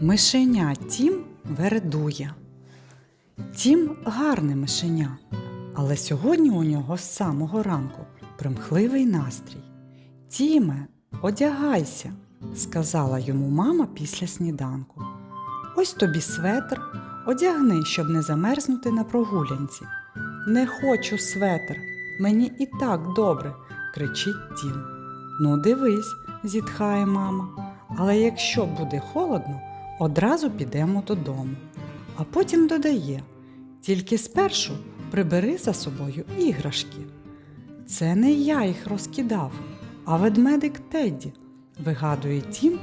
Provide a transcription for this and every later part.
Мишеня Тім вередує. Тім гарне мишеня, але сьогодні у нього з самого ранку примхливий настрій. Тіме, одягайся, сказала йому мама після сніданку. Ось тобі светр, одягни, щоб не замерзнути на прогулянці. Не хочу светр, мені і так добре, кричить Тім. Ну, дивись, зітхає мама. Але якщо буде холодно, одразу підемо додому. А потім додає: тільки спершу прибери за собою іграшки. Це не я їх розкидав, а ведмедик Тедді, вигадує Тім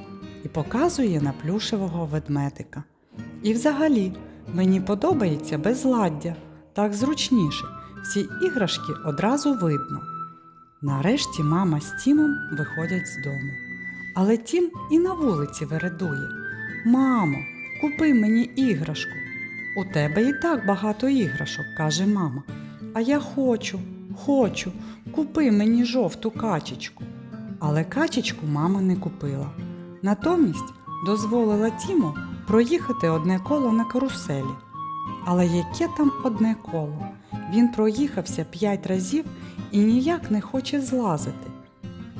і показує на плюшевого ведмедика. І взагалі мені подобається безладдя, так зручніше, всі іграшки одразу видно. Нарешті мама з Тімом виходять з дому. Але Тім і на вулиці вередує. Мамо, купи мені іграшку. У тебе і так багато іграшок, каже мама. А я хочу, хочу, купи мені жовту качечку. Але качечку мама не купила. Натомість дозволила Тіму проїхати одне коло на каруселі. Але яке там одне коло? Він проїхався п'ять разів і ніяк не хоче злазити.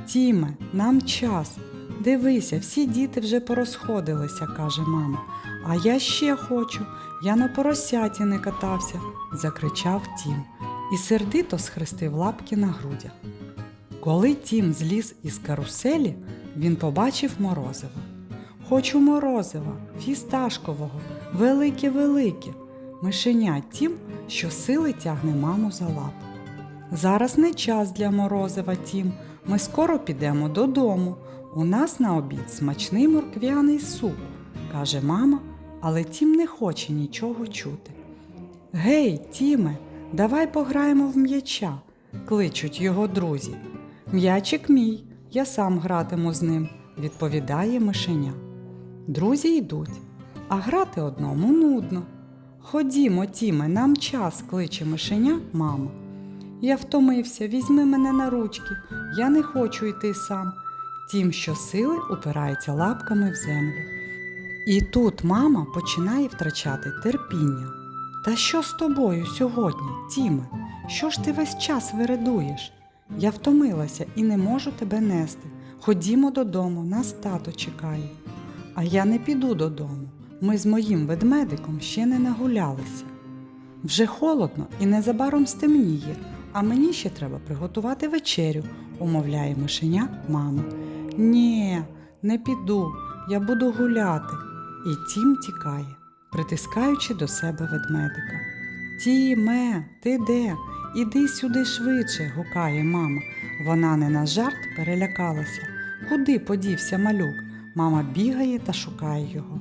Тіме, нам час. Дивися, всі діти вже порозходилися, каже мама. А я ще хочу, я на поросяті не катався, закричав Тім і сердито схрестив лапки на грудях. Коли Тім зліз із каруселі, він побачив морозиво. Хочу морозива, фісташкового, велике-велике. Мишеня Тім щосили тягне маму за лапу. Зараз не час для морозива, Тім. Ми скоро підемо додому. У нас на обід смачний морквяний суп, каже мама, але Тім не хоче нічого чути. Гей, Тіме, давай пограємо в м'яча, кличуть його друзі. М'ячик мій, я сам гратиму з ним, відповідає мишеня. Друзі йдуть, а грати одному нудно. Ходімо, Тіме, нам час, кличе мишеня мама. Я втомився, візьми мене на ручки, я не хочу йти сам. Тім щосили упирається лапками в землю. І тут мама починає втрачати терпіння. Та що з тобою сьогодні, Тіме? Що ж ти весь час виредуєш? Я втомилася і не можу тебе нести. Ходімо додому, нас тато чекає. А я не піду додому. Ми з моїм ведмедиком ще не нагулялися. Вже холодно і незабаром стемніє, а мені ще треба приготувати вечерю, умовляє мишеня мама. Ні, не піду, я буду гуляти. І тім тікає, притискаючи до себе ведмедика. Тіме, ти де? Іди сюди швидше, гукає мама. Вона не на жарт перелякалася. Куди подівся малюк? Мама бігає та шукає його.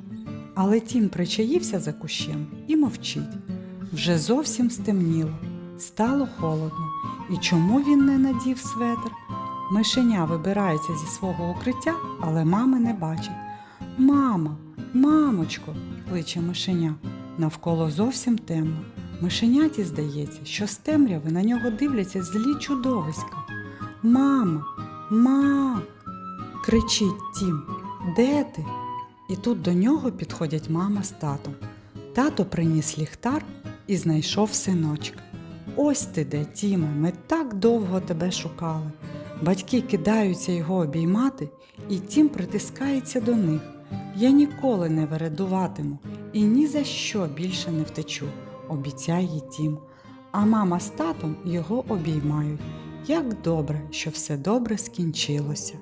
Але тім причаївся за кущем і мовчить. Вже зовсім стемніло, стало холодно. І чому він не надів светр? Мишеня вибирається зі свого укриття, але мами не бачить. Мама, мамочко, кличе мишеня. Навколо зовсім темно. Мишеняті здається, що з темряви на нього дивляться злі чудовиська. Мама, ма. кричить Тім. Де ти? І тут до нього підходять мама з татом. Тато приніс ліхтар і знайшов синочка. Ось ти де, Тіме, ми так довго тебе шукали. Батьки кидаються його обіймати, і тім притискається до них. Я ніколи не вередуватиму і ні за що більше не втечу, обіцяє тім. А мама з татом його обіймають. Як добре, що все добре скінчилося.